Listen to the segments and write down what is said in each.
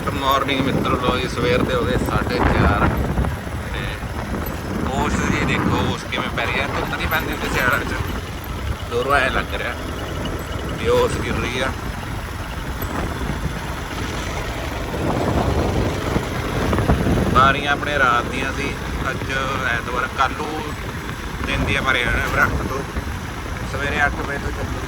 Good morning ਮਿੱਤਰੋ ਲੋ ਜੀ, ਸਵੇਰ ਦੇ ਉਹਦੇ 4:30 ਤੇ ਉਸ ਜੀ ਦੇਖੋ ਉਸ ਕਿਵੇਂ ਪੈ ਰਿਹਾ ਧੁੱਪ ਨਹੀਂ ਪੈਂਦੀ ਤੇ ਸਿਆੜਾ ਚ। ਦੂਰੋਂ ਐ ਲੱਗ ਰਿਹਾ। ਵੀ ਉਸ ਗਿਰ ਰਹੀ ਆ। ਬਾਰੀਆਂ ਆਪਣੇ ਰਾਤ ਦੀਆਂ ਸੀ। ਅੱਜ ਐਤਵਾਰ ਕੱਲੂ ਦਿਨ ਦੀਆਂ ਮਰੇ ਹੋਣੇ ਬਰਖਤ ਤੋਂ। ਸਵੇਰੇ 8 ਵਜੇ ਤੋਂ ਚੱਲੂ।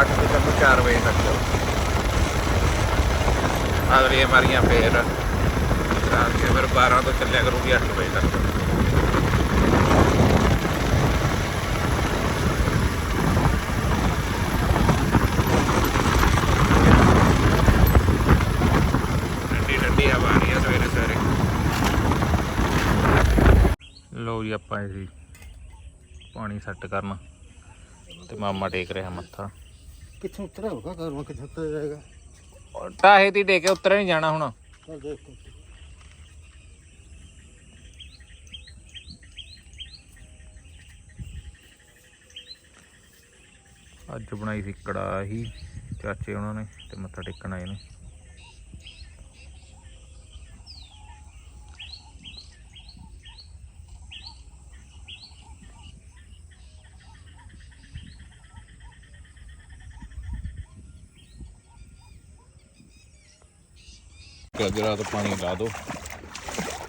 8 ਤੋਂ ਚਾਰ ਵਜੇ ਤੱਕ। ਅਗਲੀ ਮਾਰੀਆਂ ਫੇਰ। ਰਾਤ ਕੇ ਫਿਰ 12 ਤੋਂ ਚੱਲਿਆ ਕਰੂਗੀ 8 ਵਜੇ ਤੱਕ। ਲੋ ਜੀ, ਆਪਾਂ ਇਹ ਪਾਣੀ ਸੈੱਟ ਕਰਨਾ। ਤੇ ਮਾਮਾ ਟੇਕ ਰਿਹਾ ਮੱਥਾ। ਕਿੱਥੋਂ ਉਤਰਿਆ ਹੋਗਾ ਘਰੋਂ ਕਿੱਥੋਂ ਉਤਰ ਜਾਏਗਾ? ਟਾਹੇ ਦੀ ਟੇਕੇ ਉੱਤਰ ਨਹੀਂ ਜਾਣਾ ਹੁਣ। ਚੱਲ ਦੇਖ ਕੇ ਅੱਜ ਬਣਾਈ ਸੀ ਕੜਾਹੀ ਚਾਚੇ ਉਹਨਾਂ ਨੇ ਤੇ ਮੱਥਾ ਟੇਕਣ ਆਏ ਨੇ। ਗਜਰਾ ਰਾਤ ਪਾਣੀ ਲਾ ਦੋ।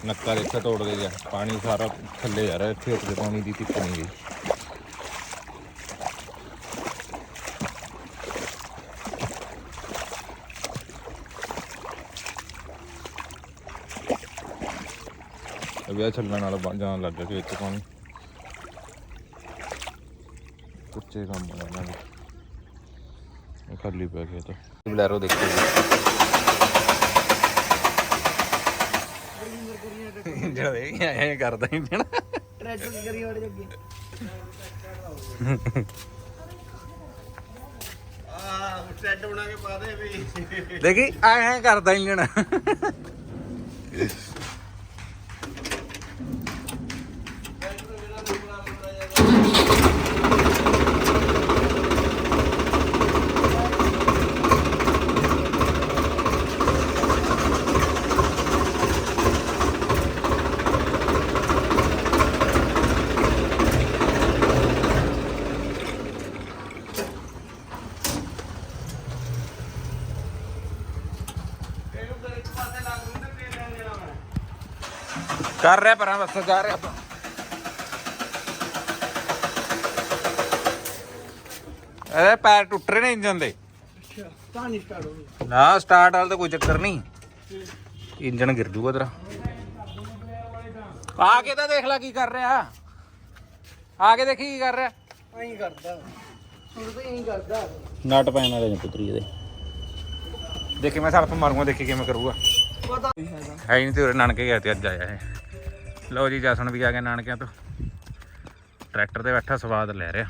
ਨੱਕਾ ਦੇ ਇੱਥੇ ਤੋੜ ਦੇ ਪਾਣੀ ਸਾਰਾ ਥੱਲੇ ਜਾ ਰਿਹਾ। ਇੱਥੇ ਉੱਤੇ ਪਾਣੀ ਦੀ ਟਿੱਕ ਨਹੀਂ ਗਈ। ਅਭਿਆ ਛੱਲਣ ਨਾਲ ਜਾਣ ਲੱਗ ਗਿਆ ਕਿ ਵਿੱਚ ਪਾਣੀ। ਕੁੱਚੇ ਕੰਮ ਬਣਾਉਣਾ ਵੀ ਇਹ ਖਾਲੀ ਪੈ ਗਿਆ ਤਾਂ ਬਲੈਰੋ ਦੇਖੋ ਇੰਜਣ ਦੇ ਐ ਕਰਦਾ ਇੰਜਣ ਟਰੈਕਟਰ ਕੀ ਕਰੀ ਵੜ ਜੱਗੇ ਆ ਟਰੈਕਟਰ ਬਣਾ ਕੇ ਪਾ ਦੇ ਵੀ। ਦੇਖੀ ਐ ਕਰਦਾ ਇੰਜਣ ਕਰ ਰਿਹਾ ਪਰਾਂ ਬਸ ਜਾ ਰਿਹਾ ਆਪਾਂ। ਇਹਦੇ ਪੈਰ ਟੁੱਟ ਰਹੇ ਨੇ ਇੰਜਨ ਦੇ। ਤਾਂ ਨਹੀਂ ਸਟਾਰਟ ਹੋਣੀ ਨਾ ਸਟਾਰਟ ਵਾਲ ਤਾਂ ਕੋਈ ਚੱਕਰ ਨਹੀਂ। ਇੰਜਨ ਗਿਰ ਜੂਗਾ ਤੇਰਾ। ਆ ਕੇ ਤਾਂ ਦੇਖ ਲੈ ਕੀ ਕਰ ਰਿਹਾ। ਆ ਕੇ ਦੇਖੀ ਕੀ ਕਰ ਰਿਹਾ। ਐਂ ਕਰਦਾ। ਹੁਣ ਤਾਂ ਐਂ ਕਰਦਾ। ਨਟ ਪੈਣ ਵਾਲੇ ਨੇ ਪੁੱਤਰੀ ਇਹਦੇ। ਦੇਖੀ ਮੈਂ ਸਲਫ ਮਾਰੂੰਗਾ ਦੇਖੀ ਕਿਵੇਂ ਕਰੂਗਾ। ਪਤਾ ਨਹੀਂ ਹੈਗਾ ਹੈ ਹੀ ਨਹੀਂ ਤੇ ਨਾਨਕੇ ਗਿਆ ਤੇ ਅੱਜ ਆਇਆ ਇਹ। ਲਓ ਜੀ ਜਸਨ ਵੀ ਆ ਗਏ ਨਾਨਕਿਆਂ ਤੋਂ। ਟਰੈਕਟਰ ਤੇ ਬੈਠਾ ਸਵਾਦ ਲੈ ਰਿਹਾ।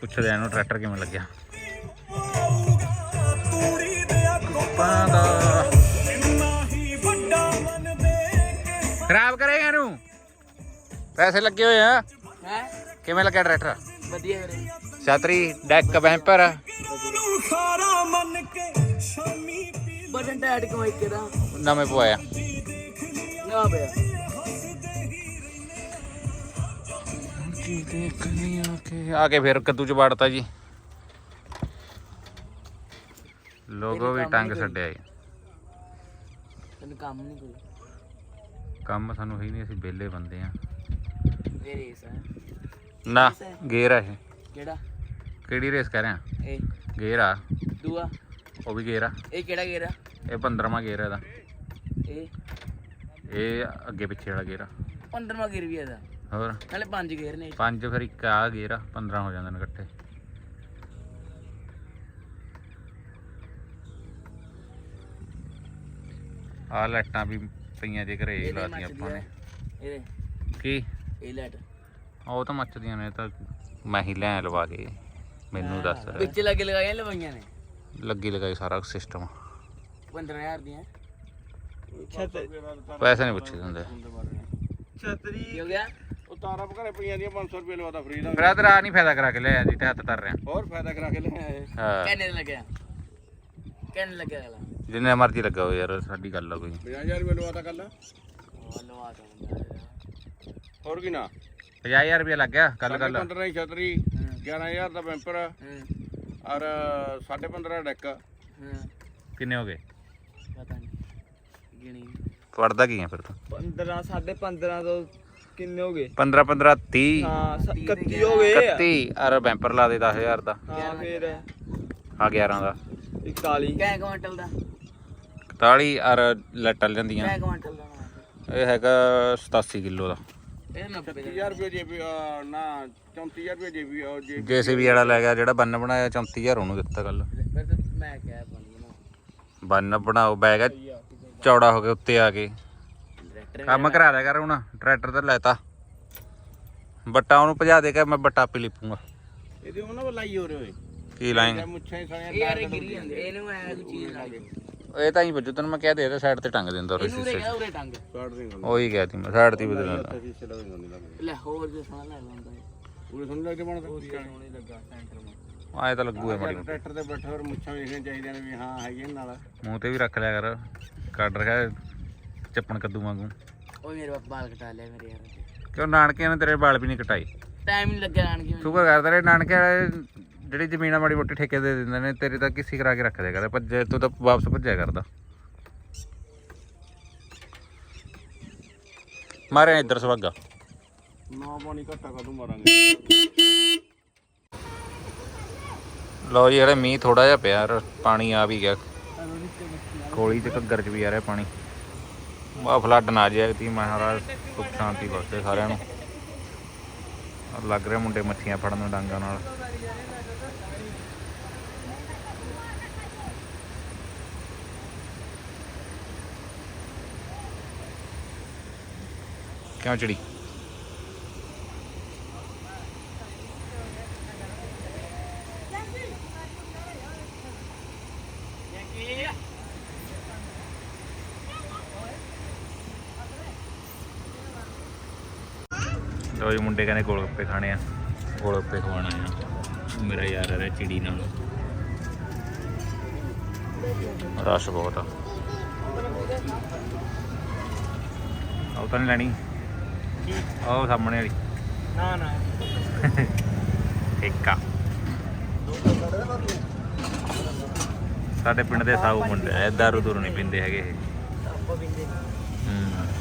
ਪੁੱਛਦੇ ਇਹਨੂੰ ਟਰੈਕਟਰ ਕਿਵੇਂ ਲੱਗਿਆ। ਖਰਾਬ ਕਰੇਗਾ ਇਹਨੂੰ। ਪੈਸੇ ਲੱਗੇ ਹੋਏ ਆ। ਕਿਵੇਂ ਲੱਗਿਆ ਟਰੈਕਟਰ? ਵਧੀਆ ਵੀਰੇ। ਛਤਰੀ ਡੈਕ ਵੈਂਪਰ ਨਵੇਂ ਪਵਾਇਆ। ਆ ਕੇ ਫਿਰ ਕੱਦੂ ਚ ਵੜਤਾ ਜੀ। ਲੋਗੋ ਵੀ ਟੰਗ ਛੱਡਿਆ ਏ ਕੰਮ ਸਾਨੂੰ ਹੀ ਨਹੀਂ ਅਸੀਂ ਵਿਹਲੇ ਬੰਦੇ ਆ। ਆ। ਨਾ ਗੇਰ ਆ ਇਹ। ਕਿਹੜਾ? ਕਿਹੜੀ ਰੇਸ ਕਰ ਰਿਹਾ? ਇਹ। ਗੇਰ ਆ। ਦੂਆ। ਉਹ ਵੀ ਗੇਰ ਆ। ਇਹ ਕਿਹੜਾ ਗੇਰਾ ਇਹ 15ਵਾਂ ਗੇਰ ਆ ਇਹਦਾ। ਇਹ? ਇਹ ਅੱਗੇ ਪਿੱਛੇ ਵਾਲਾ ਗੇਰ ਆ। 15ਵਾਂ ਗੇਰ ਵੀ ਇਹਦਾ। ਹੋਰ? ਨਾਲੇ ਪੰਜ ਗੇਰ ਨੇ ਪੰਜ ਫਿਰ ਇੱਕ ਆ ਗੇਰ ਆ 15 ਹੋ ਜਾਂਦੇ ਨੇ ਇਕੱਠੇ। ਆ ਲਾਈਟਾਂ ਵੀ ਪਈਆਂ ਜੇ ਘਰੇ ਹੀ ਲਾਤੀਆਂ ਆਪਾਂ ਨੇ। ਆ। ਇਹਦੇ। ਕੀ? ਇਹ ਲੈਟ ਉਹ ਤਾਂ ਮੱਚਦੀਆਂ ਨੇ ਤਾਂ ਮੈਂ ਹੀ ਲੈ ਲਵਾ ਕੇ। ਮੈਨੂੰ ਦੱਸ। ਵਿੱਚ ਲੱਗੇ ਲਗਾਈਆਂ ਲਵਾਈਆਂ ਨੇ। ਲੱਗੀ ਲਗਾਈ ਸਾਰਾ ਸਿਸਟਮ 15000 ਦੀਆਂ। ਛੱਤ ਪੈਸੇ ਨਹੀਂ ਪੁੱਛੇ ਹੁੰਦੇ। ਛਤਰੀ ਹੋ ਗਿਆ? ਤਾਰਾਂ ਘਰੇ ਪਈਆਂ ਦੀਆਂ 500 ਰੁਪਏ ਲਵਾਦਾ ਫਰੀ ਦਾ। ਬ੍ਰਦਰ ਆ ਨਹੀਂ ਫਾਇਦਾ ਕਰਾ ਕੇ ਲਿਆ ਜੀ ਤੇ ਹੱਥ ਧਰ ਰਿਹਾ। ਹੋਰ ਫਾਇਦਾ ਕਰਾ ਕੇ ਲਿਆ ਇਹ। ਹਾਂ। ਕਿੰਨੇ ਦਾ ਲੱਗਿਆ? ਕਿੰਨੇ ਲੱਗਿਆ ਗਲਾ ਜਿੰਨੇ ਮਰਜ਼ੀ ਲੱਗਾ ਹੋ ਯਾਰ ਸਾਡੀ ਗੱਲ ਆ ਕੋਈ। 50000 ਰੁਪਏ ਲਵਾਤਾ ਕੱਲ। ਉਹ ਹੋਰ ਕੀ ਨਾ? 50000 ਰੁਪਏ ਲੱਗ ਗਿਆ ਕੱਲ ਕੱਲ 15 ਦੀ ਛਤਰੀ 11000 ਦਾ ਬੈਂਪਰ। ਹੂੰ। ਔਰ 15.5 ਡੈਕ। ਹੂੰ ਕਿੰਨੇ ਹੋ ਗਏ? ਪਤਾ ਨਹੀਂ। ਗਿਣੀ। ਪੜਦਾ ਕੀ ਹੈ ਫਿਰ ਤੂੰ? 15 15.5 ਤੋਂ ਕਿੰਨੇ ਹੋ ਗਏ? 15 15 30 ਹਾਂ 31 ਹੋ ਗਏ। 31 ਅਰ ਬੈਂਪਰ ਲਾ ਦੇ 10000 ਦਾ। ਹਾਂ ਫਿਰ ਆ 11 ਦਾ। 41 ਕੈ ਕੁਇੰਟਲ ਦਾ? 41 ਅਰ ਲੱਟਲ ਜਾਂਦੀਆਂ। ਕੈ ਕੁਇੰਟਲ ਦਾ? ਇਹ ਹੈਗਾ 87 ਕਿਲੋ ਦਾ। ਇਹ 90 ਦਾ। 30000 ਰੁਪਏ ਜੇਬੀ ਨਾ 34000 ਰੁਪਏ ਜੇਬੀ ਉਹ ਜੇ ਜੇਸੀਬੀ ਵਾਲਾ ਲੈ ਗਿਆ ਜਿਹੜਾ ਬੰਨ ਬਣਾਇਆ 34000 ਉਹਨੂੰ ਦਿੱਤਾ ਕੱਲ ਫਿਰ ਤਾਂ ਮੈਂ ਕਿਹਾ ਬੰਦ ਬੰਨ ਬਣਾਓ ਬੈਗ ਚੌੜਾ ਹੋ ਕੇ ਉੱਤੇ ਆ ਕੇ। ਕੰਮ ਕਰਾ ਦਿਆ ਕਰ ਹੁਣ ਟਰੈਕਟਰ ਤੇ ਲੈਤਾ। ਬੱਟਾ ਉਹਨੂੰ ਭਜਾ ਦੇ ਕੇ ਮੈਂ ਬੱਟਾ ਆਪੇ ਲਿਪੂਗਾ। ਇਹਦੇ ਉਹਨਾਂ ਵੱਲ ਲਾਈ ਹੋ ਰਹੇ ਓਏ। ਕੀ ਲਾਏਂਗੇ ਮੁੱਛਾਂ ਹੀ ਸਾਰੀਆਂ ਇਹ ਯਾਰ ਗਿਰੀ ਜਾਂਦੇ। ਇਹਨੂੰ ਐ ਕੋਈ ਚੀਜ਼ ਲਾ ਦੇ। ਇਹ ਤਾਂ ਹੀ ਵੱਜੂ ਤੈਨੂੰ ਮੈਂ ਕਹਿ ਦੇ ਸਾਈਡ ਤੇ ਟੰਗ ਦਿੰਦਾ ਉਹ ਇਹਨੂੰ ਸ਼ੀਸ਼ੇ ਉਰੇ ਟੰਗ। ਕਾੜ ਦੇ ਗੱਲ ਉਹੀ ਕਹਿ ਤੀ ਮੈਂ ਸਾਈਡ ਤੇ ਬਦਲਣਾ ਲੈ ਹੋਰ ਜੇ ਸੋਹਣਾ ਲੱਗ ਜਾਂਦਾ ਉਹ ਸੁਣ ਲੱਗਦੇ ਬਣਦਾ ਸੋਹਣੀ ਲੱਗਾ ਸੈਂਟਰ ਮਾ ਆਏ ਤਾਂ ਲੱਗੂਗਾ ਮਾੜੀ ਮੋਟੀ। ਟਰੈਕਟਰ ਤੇ ਬੈਠੇ ਹੋਰ ਮੁੱਛਾਂ ਵੇਖਣੀਆਂ ਚਾਹੀਦੀਆਂ ਨੇ ਵੀ ਹਾਂ ਹੈਗੇ ਨੇ ਨਾਲ। ਮੂੰਹ ਤੇ ਵੀ ਰੱਖ ਲਿਆ ਕਰ ਕੱਢ ਰਖਿਆ ਚੱਪਣ ਕੱਦੂ ਵਾਂਗੂ। ਉਹ ਮੇਰੇ ਬਾਪ ਬਾਲ ਕਟਾ ਲਿਆ ਮੇਰੇ ਯਾਰ ਕਿਉਂ ਨਾਨਕਿਆਂ ਨੇ ਤੇਰੇ ਵਾਲ ਵੀ ਨਹੀਂ ਕਟਾਈ ਟਾਈਮ ਨਹੀਂ ਲੱਗਿਆ ਆਣ ਕੇ ਸ਼ੁਕਰ ਕਰ ਤੇਰੇ ਨਾਨਕੇ ਵਾਲੇ ਜਿਹੜੀ ਜ਼ਮੀਨਾਂ ਮਾੜੀ ਮੋਟੀ ਠੇਕੇ ਦੇ ਦਿੰਦੇ ਨੇ ਤੇਰੇ ਤਾਂ ਕਿਸੇ ਕਰਾ ਕੇ ਰੱਖ ਦਿਆ ਕਰ ਭੱਜੇ ਤੂੰ ਤਾਂ ਵਾਪਸ ਭੱਜਿਆ ਕਰਦਾ। ਮਾਰੇ ਇੱਧਰ ਸਵਾਗਾ ਨਾ ਪਾਣੀ ਘੱਟਾ ਕਦੋਂ ਮਾਰਾਂਗੇ। ਲਓ ਜੀ ਜਿਹੜੇ ਮੀਂਹ ਥੋੜਾ ਜਿਹਾ ਪਿਆ ਯਾਰ ਪਾਣੀ ਆ ਵੀ ਗਿਆ। ਕੋਲੀ ਤੇ ਘੱਗਰ ਚ ਵੀ ਆ ਰਿਹਾ ਪਾਣੀ। ਵਾ ਫਲੱਡ ਨਾ ਜਾਏ ਤੀ ਮਹਾਰਾਜ ਸੁਖ ਸ਼ਾਂਤੀ ਬਖਸ਼ੇ ਸਾਰਿਆਂ ਨੂੰ। ਲੱਗ ਰਿਹਾ ਮੁੰਡੇ ਮੱਛੀਆਂ ਫੜਨ ਨੂੰ ਡਾਂਗਾਂ ਨਾਲ। ਕਿਉਂ ਚੜੀ? ਲੋ ਜੀ ਮੁੰਡੇ ਕਹਿੰਦੇ ਗੋਲ ਗੱਪੇ ਖਾਣੇ ਆ। ਗੋਲ ਗੱਪੇ ਖਵਾਣਾ ਆ। ਮੇਰਾ ਯਾਰ ਆ ਰਿਹਾ ਚਿੜੀ ਨਾਲ। ਰਸ਼ ਬਹੁਤ ਆ। ਉਹ ਤਾਂ ਨਹੀਂ ਲੈਣੀ? ਉਹ ਸਾਹਮਣੇ ਵਾਲੀ। ਨਾ ਨਾ। ਇੱਕ ਆ। ਸਾਡੇ ਪਿੰਡ ਦੇ ਸਾਊ ਮੁੰਡੇ ਐ ਦਾਰੂ ਦੂਰ ਨਹੀਂ ਪੀਂਦੇ ਹੈਗੇ ਇਹ। ਹੂੰ।